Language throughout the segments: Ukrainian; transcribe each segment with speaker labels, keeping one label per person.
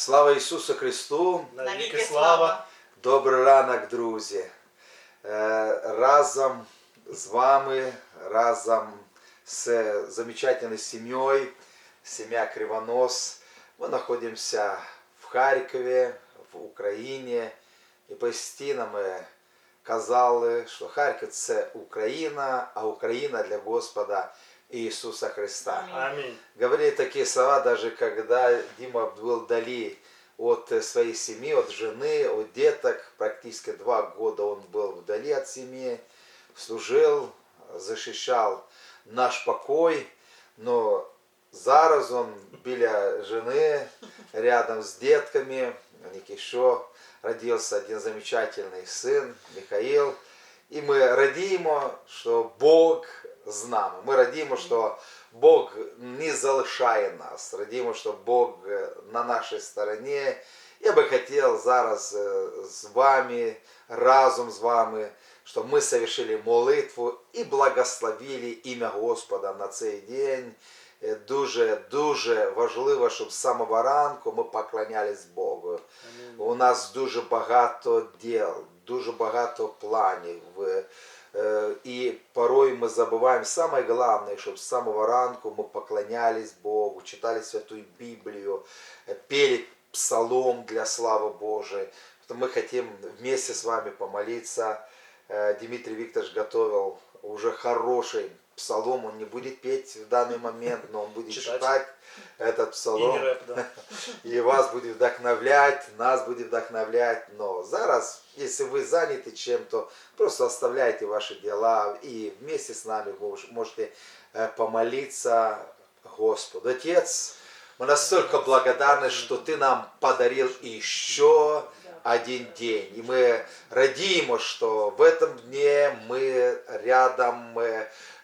Speaker 1: Слава Ісусу Христу!
Speaker 2: Навіки слава!
Speaker 1: Добрий ранок, друзі! Е, Разом з вами, разом з замечательной семьей, семья Кривонос, мы находимся в Харькове, в Україні. І постійно ми казали, що Харків це Україна, а Україна для Господа Ісуса Христа.
Speaker 2: Амінь.
Speaker 1: Говорили такие слова, даже когда Дима был вдали от э, своей семьи, от жены, от деток. Практически два года он был вдали от семьи, служил, защищал наш покой. Но зараз он біля жены, рядом с детками. У них еще родился один замечательный сын, Михаил. І ми радіємо, що Бог з нами. Ми радіємо, що Бог не залишає нас. Радіємо, що Бог е, на нашій стороні. Я би хотів зараз е, з вами, разом з вами, щоб ми совершили молитву і благословили ім'я Господа на цей день. Е, Дуже дуже важливо, щоб з самого ранку ми поклонялись Богу. У нас дуже багато діл, дуже багато планів. Е, І порой ми забуваємо саме головне, щоб з самого ранку ми поклонялись Богу, читали Святу Біблію, е, пели псалом для славы Божией. То мы хотим вместе с вами помолиться. Э, Дмитрий Викторович готовил уже хороший псалом. Он не будет петь в данный момент, но он будет
Speaker 2: Читать.
Speaker 1: читать этот
Speaker 2: І
Speaker 1: псалом.
Speaker 2: не реп, да.
Speaker 1: И вас будет вдохновлять, нас будет вдохновлять. Но зараз, если вы заняты чем-то, просто оставляйте ваши дела и вместе с нами можете э, помолиться Господу. Отец, мы настолько благодарны, что Ты нам подарил еще один день. И мы радимо, что в этом дне мы рядом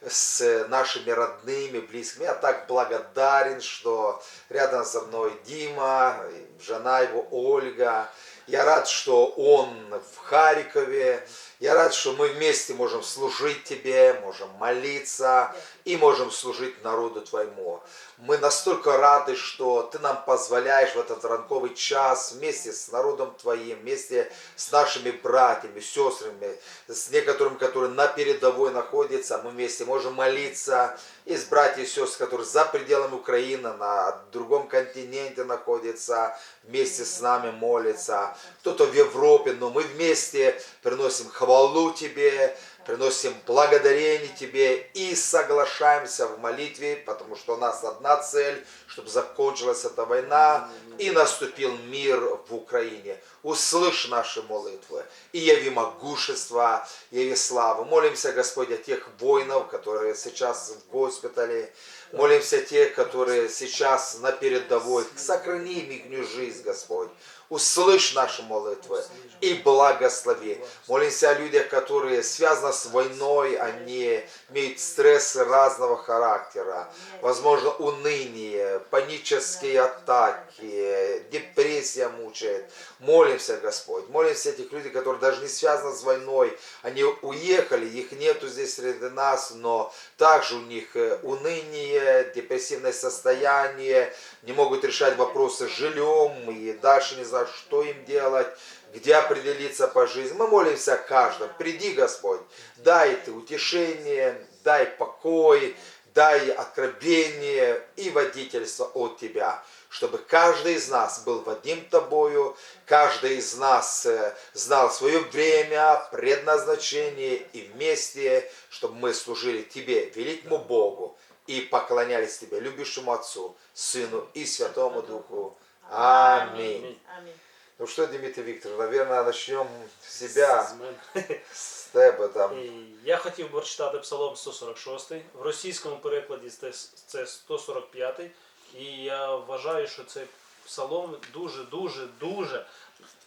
Speaker 1: с нашими родными, близкими. Я так благодарен, что рядом со мной Дима, жена его Ольга. Я рад, что он в Харькове. Я рад, что мы вместе можем служить Тебе, можем молиться и можем служить народу Твоему. Мы настолько рады, что Ты нам позволяешь в этот ранковый час вместе с народом Твоим, вместе с нашими братьями, сестрами, с некоторыми, которые на передовой находятся, мы вместе можем молиться, и с братьями и сестрами, которые за пределами Украины, на другом континенте находятся, вместе с нами молятся, кто-то в Европе, но мы вместе приносим хвалу Тебе, приносим благодарение Тебе и соглашаемся в молитве, потому что у нас одна цель, чтобы закончилась эта война и наступил мир в Украине. Услышь наши молитвы и яви могущество, яви славу. Молимся, Господь, о тех воинов, которые сейчас в госпитале, Молимся о тех, которые сейчас на передовой. Сохрани их жизнь, Господь. Услышь наши молитвы и благослови. Молимся о людях, которые связаны с войной, они имеют стрессы разного характера. Возможно, уныние, панические атаки, депрессия мучает. Молимся, Господь. Молимся о тех людях, которые даже не связаны с войной. Они уехали, их нету здесь среди нас, но также у них э, уныние, депрессивное состояние, не могут решать вопросы с жильем и дальше не знают, что им делать, где определиться по жизни. Мы молимся о каждом. Приди, Господь, дай ты утешение, дай покой, дай откровение и водительство от Тебя, чтобы каждый из нас был водим Тобою, каждый из нас э, знал свое время, предназначение и вместе, чтобы мы служили Тебе, великому Богу, и поклонялись Тебе, любящему Отцу, Сыну и Святому Духу. Аминь.
Speaker 2: Амінь.
Speaker 1: Ну что, Дмитрий Викторович, наверное, начнем с себя,
Speaker 2: З мене.
Speaker 1: с тебе там.
Speaker 2: І Я хотів би читати Псалом 146. В російському перекладі це- це 145. І я вважаю, що цей псалом дуже, дуже, дуже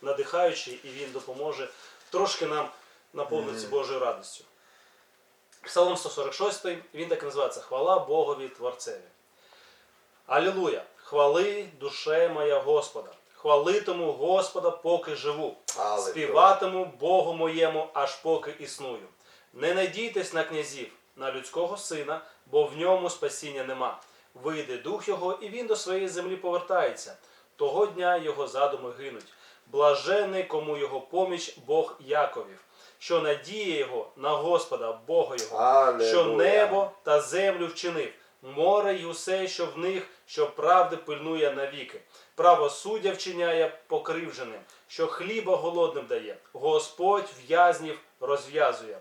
Speaker 2: надихаючий, і він допоможе трошки нам наповнитися Божою радістю. Псалом 146, він так і називається Хвала Богові Творцеві. Алілуя! Хвали душе моя Господа! Хвалитиму Господа, поки живу.
Speaker 1: Алілуя.
Speaker 2: Співатиму Богу моєму, аж поки існую. Не надійтесь на князів, на людського сина, бо в ньому спасіння нема. Вийде дух його, і він до своєї землі повертається. того дня його задуми гинуть. Блажений, кому його поміч Бог Яковів, що надіє його на Господа, Бога його,
Speaker 1: Аллилуйя.
Speaker 2: що небо та землю вчинив, море й усе, що в них, що правди пильнує навіки. Правосуддя вчиняє покривженим, що хліба голодним дає. Господь в'язнів розв'язує.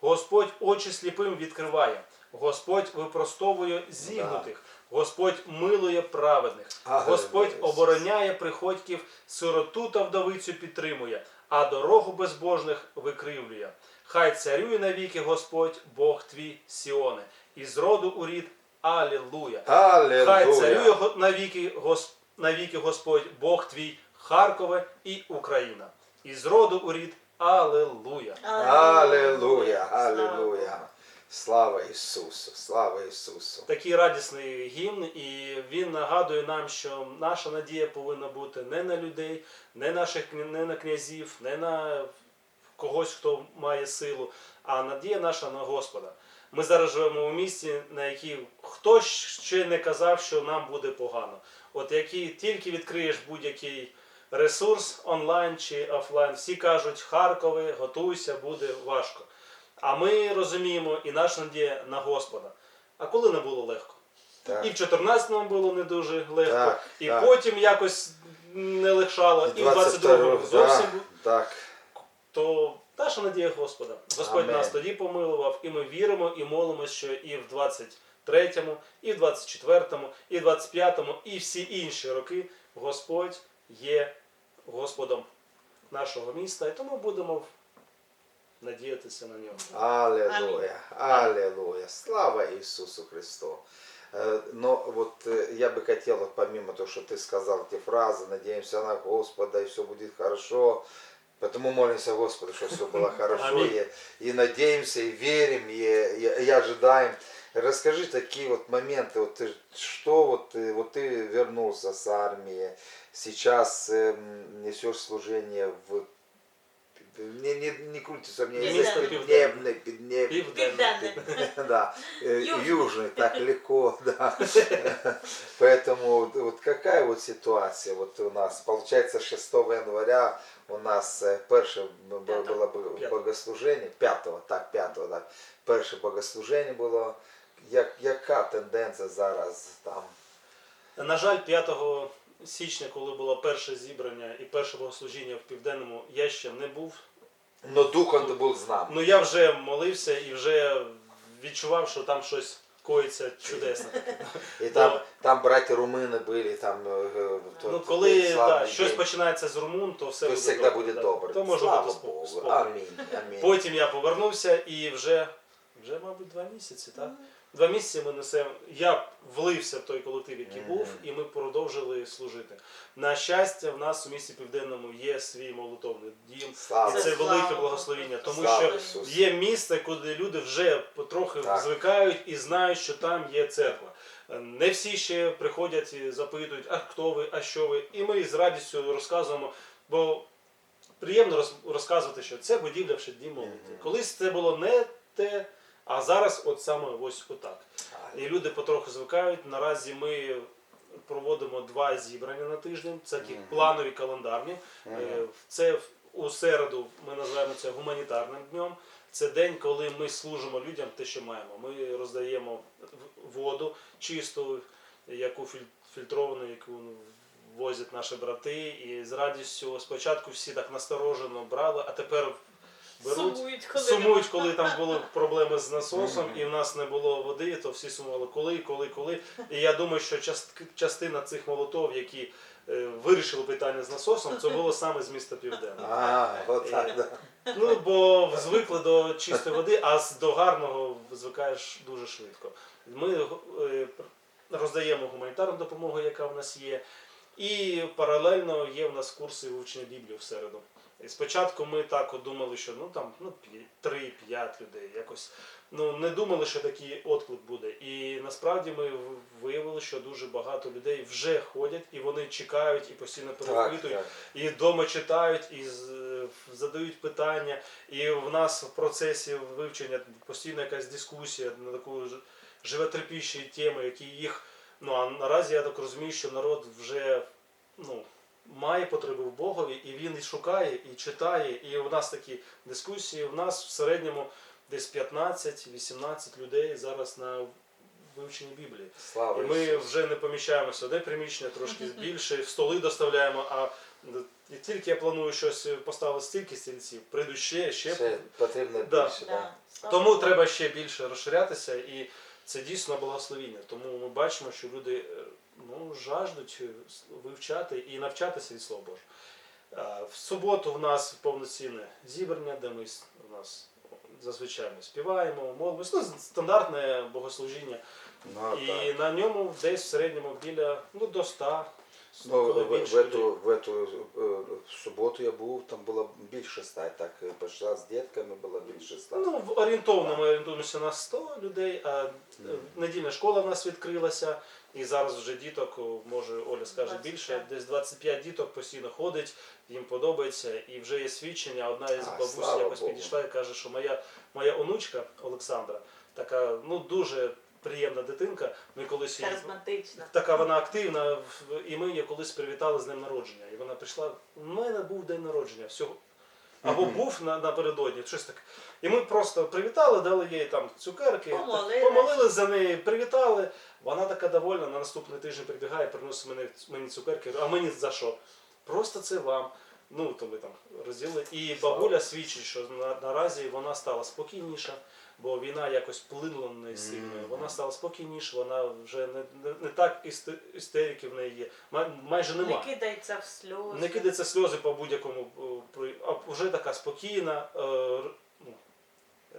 Speaker 2: Господь очі сліпим відкриває. Господь випростовує зігнутих. Господь милує праведних. Господь обороняє приходьків, сироту та вдовицю підтримує, а дорогу безбожних викривлює. Хай царює навіки Господь, Бог твій Сіоне, і з роду у рід Алілуя.
Speaker 1: Аллилуйя.
Speaker 2: Хай царює навіки, гос, навіки Господь, Бог твій, Харкове і Україна. І з роду у рід Алілуя.
Speaker 1: Аллилуйя. Аллилуйя. Слава Ісусу. Слава Ісусу.
Speaker 2: Такий радісний гімн, і він нагадує нам, що наша надія повинна бути не на людей, не, наших, не на князів, не на когось, хто має силу, а надія наша на Господа. Ми зараз живемо у місті, на якій хтось ще не казав, що нам буде погано. От який тільки відкриєш будь-який ресурс онлайн чи офлайн, всі кажуть, Харкове, готуйся, буде важко. А ми розуміємо, і наша надія на Господа. А коли не було легко?
Speaker 1: Так.
Speaker 2: І в 14-му було не дуже легко,
Speaker 1: Так,
Speaker 2: і
Speaker 1: так.
Speaker 2: потім якось не легшало, і,
Speaker 1: І
Speaker 2: в 22-му зовсім.
Speaker 1: так.
Speaker 2: То наша надія Господа. Господь
Speaker 1: Амен.
Speaker 2: нас тоді помилував, і ми віримо і молимося, що і в 23-му, і в 24-му, і в 25-му, і всі інші роки Господь є Господом нашого міста, і тому будемо надіятися на нього.
Speaker 1: Аллилуйя, аллилуйя. Слава Иисусу Христу. Э, Но вот э, я бы хотел, помимо того, что ты сказал эти фразы, надеемся на Господа, и все будет хорошо, Потому молимся Господу, что все было хорошо, и, и надеемся, и верим, и, и- и ожидаем. Расскажи такие вот моменты, вот ты, что вот вот ты вернулся с армии, сейчас эм, несешь служение в не, не, не крутится у меня
Speaker 2: Место
Speaker 1: язык,
Speaker 2: Пивденное.
Speaker 1: Пиднебный, Пиднебный,
Speaker 2: Південне.
Speaker 3: Південне.
Speaker 1: да, э,
Speaker 3: Южный.
Speaker 1: южный, так легко, да. Поэтому вот- вот какая вот ситуация вот у нас? Получается 6 января у нас е, перше б-
Speaker 3: П'ятого.
Speaker 1: було б-
Speaker 2: П'ятого.
Speaker 1: богослуження, 5, так, 5, так. Перше богослуження було. Як, яка тенденція зараз там?
Speaker 2: На жаль, 5 січня, коли було перше зібрання і перше богослужіння в південному, я ще не був.
Speaker 1: Но дух он був з нами.
Speaker 2: Ну я вже молився і вже відчував, що там щось коїться чудесне.
Speaker 1: І там, там браті румини були, там е, е,
Speaker 2: Ну, коли да, щось починається з румун, то все
Speaker 1: то
Speaker 2: буде
Speaker 1: завжди
Speaker 2: добре.
Speaker 1: буде
Speaker 2: да.
Speaker 1: добре.
Speaker 2: То може
Speaker 1: Слава
Speaker 2: бути
Speaker 1: Богу.
Speaker 2: спокій.
Speaker 1: Амінь. Амінь.
Speaker 2: Потім я повернувся і вже, вже мабуть, два місяці, так? Два місяці ми несемо. Я влився в той колектив, який був, і ми продовжили служити. На щастя, в нас у місті Південному є свій молитовний дім.
Speaker 1: Слава
Speaker 2: І це велике благословіння, тому
Speaker 1: Слава
Speaker 2: що
Speaker 1: Ісусу.
Speaker 2: є місце, куди люди вже потрохи
Speaker 1: Так.
Speaker 2: звикають і знають, що там є церква. Не всі ще приходять і запитують, а хто ви, а що ви. І ми з радістю розказуємо, бо приємно роз- розказувати, що це будівля в дім молитви. Колись це було не те, а зараз от саме ось отак. І люди потроху звикають. Наразі ми проводимо два зібрання на тиждень. Це такі планові календарні. Е, Це в- у середу ми називаємо це гуманітарним днем. Це день, коли ми служимо людям те, що маємо. Ми роздаємо воду чисту, яку філь- фільтровану, яку возять наші брати. І з радістю спочатку всі так насторожено брали, а тепер беруть.
Speaker 3: Сумують, коли
Speaker 2: Сумують, коли там були проблеми з насосом, і в нас не було води, то всі сумували коли, коли, коли. І я думаю, що част- частина цих молотов, які е, вирішили питання з насосом, це було саме з міста Південне.
Speaker 1: А, от так, да.
Speaker 2: Ну, бо звикли до чистої води, а з- до гарного звикаєш дуже швидко. Ми е, роздаємо гуманітарну допомогу, яка в нас є. І паралельно є в нас курси вивчення Біблії в середу. І спочатку ми так от думали, що ну там ну, 3-5 людей якось. Ну не думали, що такий отклик буде. І насправді ми виявили, що дуже багато людей вже ходять і вони чекають і постійно перепитують
Speaker 1: так.
Speaker 2: і вдома читають, і задають питання. І в нас в процесі вивчення постійно якась дискусія на таку животрепіщі теми, які їх. Ну а наразі я так розумію, що народ вже ну, має потребу в Богові, і він і шукає, і читає. І у нас такі дискусії. У нас в середньому десь 15-18 людей зараз на вивченні Біблії.
Speaker 1: Слава
Speaker 2: І ми
Speaker 1: Ісусу.
Speaker 2: вже не поміщаємося одне приміщення, трошки більше, в столи доставляємо. А і тільки я планую щось поставити стільки стільців, прийду ще, ще.
Speaker 1: Ще потрібно
Speaker 2: Да.
Speaker 1: більше. Да.
Speaker 3: Да.
Speaker 2: Тому треба ще більше розширятися, і це дійсно благословіння. Тому ми бачимо, що люди е, ну, жаждуть е, вивчати і навчатися від Слова Божого. В суботу в нас повноцінне зібрання, де ми у нас зазвичай ми співаємо, молимося. Ну, стандартне богослужіння.
Speaker 1: Ну,
Speaker 2: і
Speaker 1: так.
Speaker 2: на ньому десь в середньому біля ну, до 100.
Speaker 1: Ну, в, в, эту, в эту е, в суботу я був, там було більше ста. Так е, пішла з дітками, було більше ста.
Speaker 2: Ну, орієнтовно ми орієнтуємося на 100 людей, а недільна школа в нас відкрилася, і зараз вже діток, може Оля скаже
Speaker 3: 25.
Speaker 2: більше, десь 25 діток постійно ходить, їм подобається, і вже є свідчення. Одна із
Speaker 1: А,
Speaker 2: бабусь якось
Speaker 1: Богу.
Speaker 2: підійшла і каже, що моя, моя онучка Олександра, така ну дуже приємна дитинка. Ми колись її
Speaker 3: Харизматична.
Speaker 2: Така вона активна, в- і ми її колись привітали з днем народження. І вона прийшла. У мене був день народження всього. Або
Speaker 1: Мгм.
Speaker 2: був на, напередодні, щось таке. І ми просто привітали, дали їй там цукерки,
Speaker 3: Помолились.
Speaker 2: помолились за неї, привітали. Вона така довольна, на наступний тиждень прибігає, приносить мені, мені цукерки. А мені за що? Просто це вам. Ну, то ми там розділили. І бабуля свідчить, що на, наразі вона стала спокійніша, бо війна якось вплинула на неї сильно. Вона стала спокійніша, вона вже не, не, не так істи- істерики в неї є. Май- майже
Speaker 3: Не
Speaker 2: нема.
Speaker 3: кидається в сльози.
Speaker 2: Не кидається сльози по будь-якому е, при- а вже така спокійна, е, р- ну, е,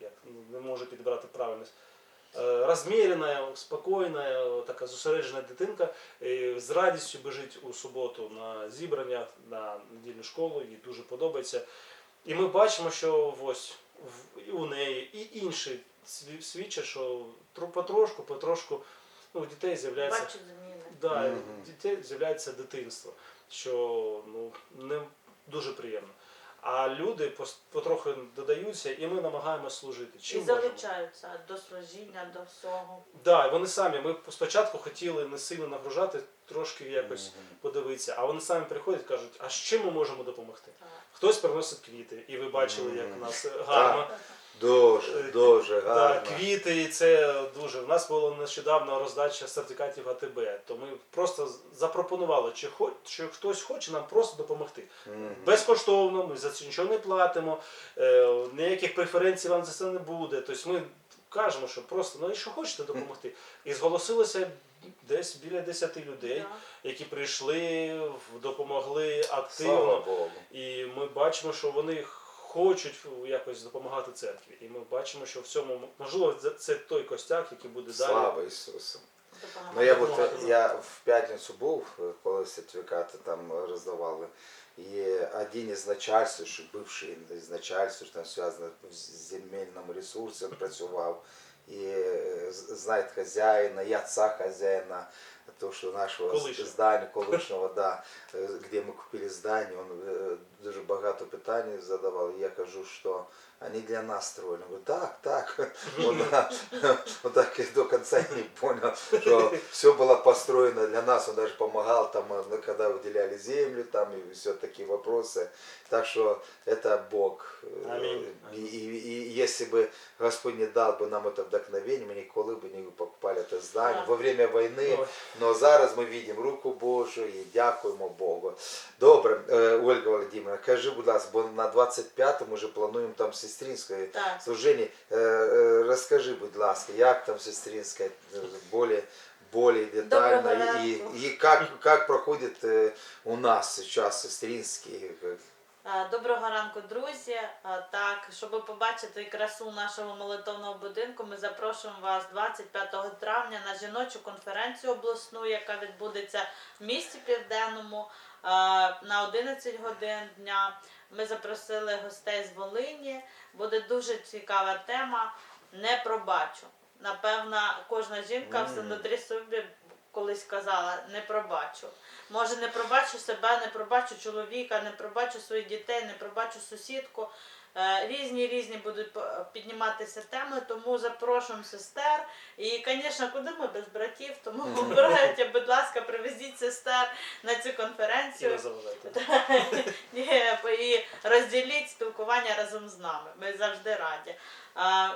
Speaker 2: як не можу підібрати правильність. Е, Розмірена, спокійна, така зосереджена дитинка е, з радістю біжить у суботу на зібрання на недільну школу, їй дуже подобається. І ми бачимо, що ось і у неї, і інші сві- свідчать, що потрошку, потрошку ну, у дітей з'являється
Speaker 3: Бачу.
Speaker 2: Да,
Speaker 1: Мгм.
Speaker 2: дітей з'являється дитинство, що ну, не дуже приємно. А люди потроху додаються, і ми намагаємося служити.
Speaker 3: І
Speaker 2: залучаються можемо.
Speaker 3: до служіння, до всього.
Speaker 2: Да, вони самі. Ми спочатку хотіли не сильно нагружати, трошки якось
Speaker 1: Мгм.
Speaker 2: подивитися. А вони самі приходять і кажуть, а з чим ми можемо допомогти?
Speaker 3: Так.
Speaker 2: Хтось приносить квіти, і ви бачили, як у нас гарно.
Speaker 1: Дуже,
Speaker 2: Е,
Speaker 1: дуже
Speaker 2: Да,
Speaker 1: гарно.
Speaker 2: квіти, і це дуже. У нас було нещодавно роздача сертифікатів АТБ. То ми просто запропонували, чи, хо, чи хтось хоче нам просто допомогти.
Speaker 1: Мгм.
Speaker 2: Безкоштовно, ми за це нічого не платимо, е, ніяких преференцій вам за це не буде. Тобто ми кажемо, що просто ну, якщо хочете допомогти. І зголосилося десь біля 10 людей,
Speaker 3: Да.
Speaker 2: які прийшли, допомогли
Speaker 1: Слава
Speaker 2: активно.
Speaker 1: Богу.
Speaker 2: І ми бачимо, що вони хочуть якось допомагати церкві. І ми бачимо, що в цьому можливо це- це той костяк, який буде далі.
Speaker 1: Слава Ісусу. Ну я от я в п'ятницю був, коли сертифікати там роздавали. І один із начальств, що бивший із там зв'язано з земельним ресурсом працював. І е, з- знає хазяїна, і отца хазяїна, то, що нашого
Speaker 2: Колишнього.
Speaker 1: здання, колишнього, да, е, де ми купили здання, він е, дуже багато питань задавав. І я кажу, що они для нас строили. Он говорит, так, так. Он, да, он так и до конца не понял, что все было построено для нас. Он даже помогал там, э, когда выделяли землю, там и все такие вопросы. Так что это Бог. Э,
Speaker 2: Аминь.
Speaker 1: И, и- и если бы Господь не дал бы нам это вдохновение, мы николи бы не покупали это здание
Speaker 3: Так.
Speaker 1: во время войны.
Speaker 2: Ой.
Speaker 1: Но зараз ми бачимо руку Божу і дякуємо Богу. Добре, е, Ольга Володимирівна, кажи, будь ласка, бо на 25-му вже плануємо там сестринське
Speaker 3: Так.
Speaker 1: служіння. Е, е, Розкажи, будь ласка, як там сестринське, е, более, более детально,
Speaker 3: Доброго
Speaker 1: і,
Speaker 3: ранку.
Speaker 1: і як, як проходить е, у нас зараз сестринський. е,
Speaker 3: Доброго ранку, друзі. Е, Так, щоб побачити красу нашого молитовного будинку, ми запрошуємо вас 25 травня на жіночу конференцію обласну, яка відбудеться в місті Південному е, на 11 годин дня. Ми запросили гостей з Волині. Буде дуже цікава тема. Не пробачу. Напевно, кожна жінка
Speaker 1: Мгм.
Speaker 3: все внутрі собі колись казала, не пробачу. Може, не пробачу себе, не пробачу чоловіка, не пробачу своїх дітей, не пробачу сусідку. Е, Різні різні будуть підніматися теми, тому запрошуємо сестер. І, звісно, куди ми без братів? Тому обирайте, будь ласка, привезіть сестер на цю конференцію. І розділіть спілкування разом з нами. Ми завжди раді.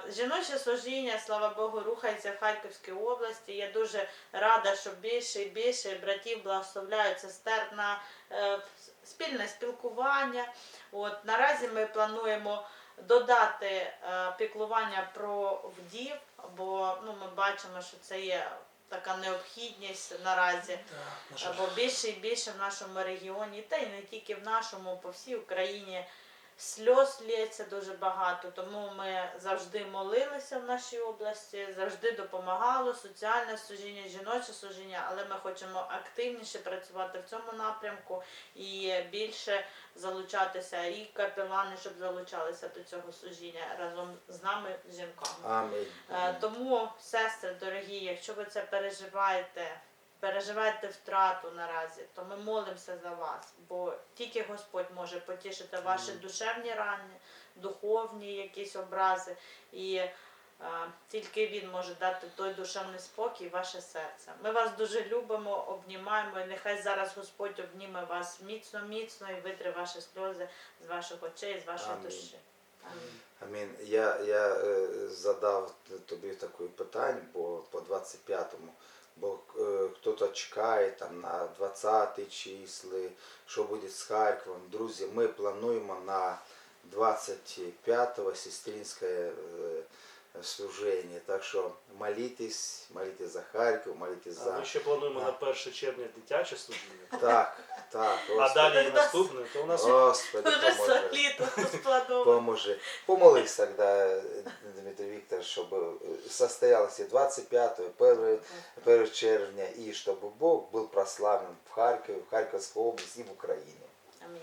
Speaker 3: Жіноче служіння, слава Богу, рухається в Харківській області. Я дуже рада, що більше і більше братів благословляють сестер на е, спільне спілкування. От наразі ми плануємо додати е, піклування про вдів, бо ну, ми бачимо, що це є така необхідність наразі.
Speaker 2: На жаль.
Speaker 3: Або більше і більше в нашому регіоні, та й не тільки в нашому, по всій Україні сльоз лється дуже багато. Тому ми завжди молилися в нашій області, завжди допомагало соціальне служіння, жіноче служіння, але ми хочемо активніше працювати в цьому напрямку і більше залучатися і капелани, щоб залучалися до цього служіння разом з нами, жінками.
Speaker 1: Амінь.
Speaker 3: Е, Тому, сестри дорогі, якщо ви це переживаєте, переживаєте втрату наразі, то ми молимося за вас, бо тільки Господь може потішити ваші душевні рани, духовні якісь образи, і е, тільки Він може дати той душевний спокій, ваше серце. Ми вас дуже любимо, обнімаємо, і нехай зараз Господь обніме вас міцно, міцно і витре ваші сльози з ваших очей, з вашої
Speaker 1: Амінь.
Speaker 3: душі. Амінь.
Speaker 1: Амінь. Я, я е, задав тобі таке питання бо по 25-му, бо е, хтось чекає там на 20 числи, що буде з Харковом. Друзі, ми плануємо на 25-го сестринське е, служение. Так що молитесь, молитесь за Харків, молитесь
Speaker 2: А
Speaker 1: за...
Speaker 2: ми ще плануємо на 1 червня дитяче служіння.
Speaker 1: Так, так.
Speaker 2: А
Speaker 1: Господи,
Speaker 2: далі і наступне, то у нас
Speaker 1: Господи,
Speaker 3: Дуже
Speaker 1: поможи.
Speaker 3: солідно складово.
Speaker 1: Поможи. Помолись тогда, Дмитрий Викторович, чтобы состоялось и 25 1, 1 червня, и чтобы Бог был прославлен в Харькове, в Харьковской области и в Украине.
Speaker 3: Амінь.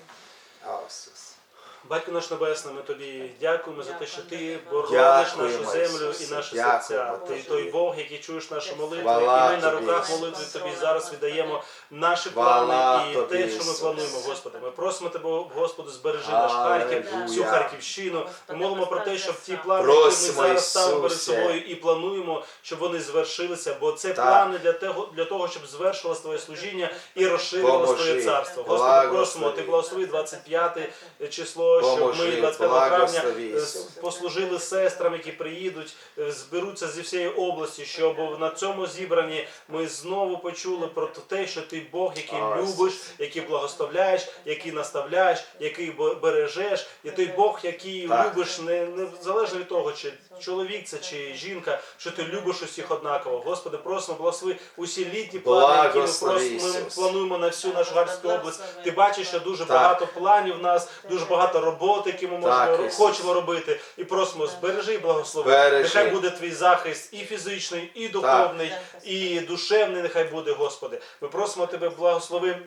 Speaker 1: Асус.
Speaker 2: Батько наш Небесний, ми тобі дякуємо за те, що ти борониш нашу землю і наші
Speaker 1: Дякуємо
Speaker 2: серця. Ти той Бог, який чуєш нашу молитву, і ми на руках молитви тобі зараз віддаємо наші плани і те, що ми плануємо, Господи. Ми просимо тебе, Господи, збережи наш Харків, всю Харківщину. Ми молимо про те, щоб ті плани, які ми
Speaker 1: Просимо,
Speaker 2: зараз ставимо перед
Speaker 1: Ісусе.
Speaker 2: собою і плануємо, щоб вони звершилися, бо це
Speaker 1: Так.
Speaker 2: плани для того, для того, щоб звершилось твоє служіння і розширилось
Speaker 1: Поможи.
Speaker 2: твоє царство. Господи,
Speaker 1: Благослови.
Speaker 2: просимо, ти благослови 25 число, щоб
Speaker 1: Поможи,
Speaker 2: ми 25 травня
Speaker 1: благослови,
Speaker 2: е,
Speaker 1: Ісусе.
Speaker 2: послужили сестрам, які приїдуть, е, зберуться зі всієї області, щоб на цьому зібранні ми знову почули про те, що ти Бог, який любиш, який благословляєш, який наставляєш, який бережеш, і той Бог, який
Speaker 1: Так.
Speaker 2: любиш, не, не залежно від того, чи чоловік це чи жінка, що ти любиш усіх однаково. Господи, просимо, благослови усі літні плани, які ми, просимо, ми плануємо на всю нашу Гарську область. Ти бачиш, що дуже
Speaker 1: Так.
Speaker 2: багато планів в нас, дуже багато роботи, які ми можемо
Speaker 1: Так,
Speaker 2: ро- хочемо робити. І просимо, збережи і благослови.
Speaker 1: Збережи.
Speaker 2: Нехай буде твій захист і фізичний, і духовний,
Speaker 3: Так.
Speaker 2: і душевний. Нехай буде, Господи. Ми просимо тебе, благослови.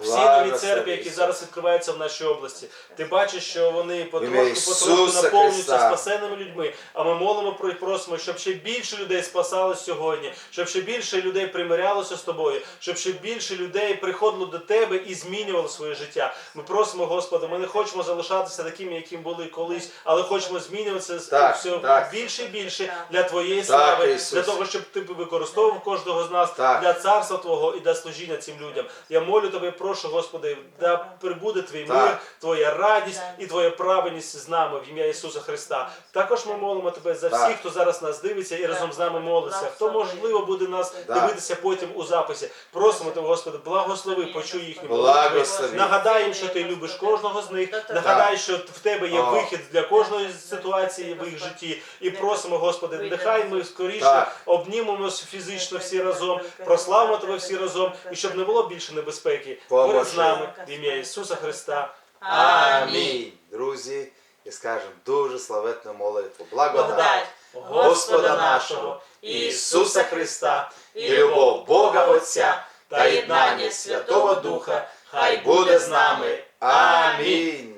Speaker 2: Всі нові церкви, які зараз відкриваються в нашій області, ти бачиш, що вони потрошку, потрошку наповнюються спасеними людьми. А ми молимо про і просимо, щоб ще більше людей спасалось сьогодні, щоб ще більше людей примирялося з тобою, щоб ще більше людей приходило до тебе і змінювало своє життя. Ми просимо, Господи, ми не хочемо залишатися такими, якими були колись, але хочемо змінюватися
Speaker 1: Так,
Speaker 2: все
Speaker 1: так.
Speaker 2: більше і більше для твоєї
Speaker 1: Так,
Speaker 2: слави,
Speaker 1: Ісус.
Speaker 2: для того, щоб ти використовував кожного з нас
Speaker 1: Так.
Speaker 2: для царства Твого і для служіння цим людям. Я молю тебе, прошу, Господи, да прибуде твій
Speaker 1: Так.
Speaker 2: мир, Твоя радість
Speaker 3: Так.
Speaker 2: і Твоя праведність з нами в ім'я Ісуса Христа. Також ми молимо тебе за
Speaker 1: Так.
Speaker 2: всіх, хто зараз нас дивиться і разом з нами молиться. Хто можливо буде нас
Speaker 1: Так.
Speaker 2: дивитися потім у записі. Просимо тебе, Господи, благослови, почуй їхні молитви. Нагадай їм, що ти любиш кожного з них. Нагадай, що в тебе є
Speaker 1: О.
Speaker 2: вихід для кожної ситуації в їх житті. І просимо, Господи, нехай ми скоріше
Speaker 1: Так.
Speaker 2: обнімемося фізично всі разом, прославимо тебе всі разом, і щоб не було більше небезпеки.
Speaker 1: Поможи.
Speaker 2: Поряд з нами в ім'я Ісуса Христа.
Speaker 1: Амінь. Друзі, і скажемо дуже славетну молитву. Благодать
Speaker 3: Благодать
Speaker 1: Господа нашого Ісуса Христа і любов Бога Отця та єднання Святого Духа хай буде з нами. Амінь.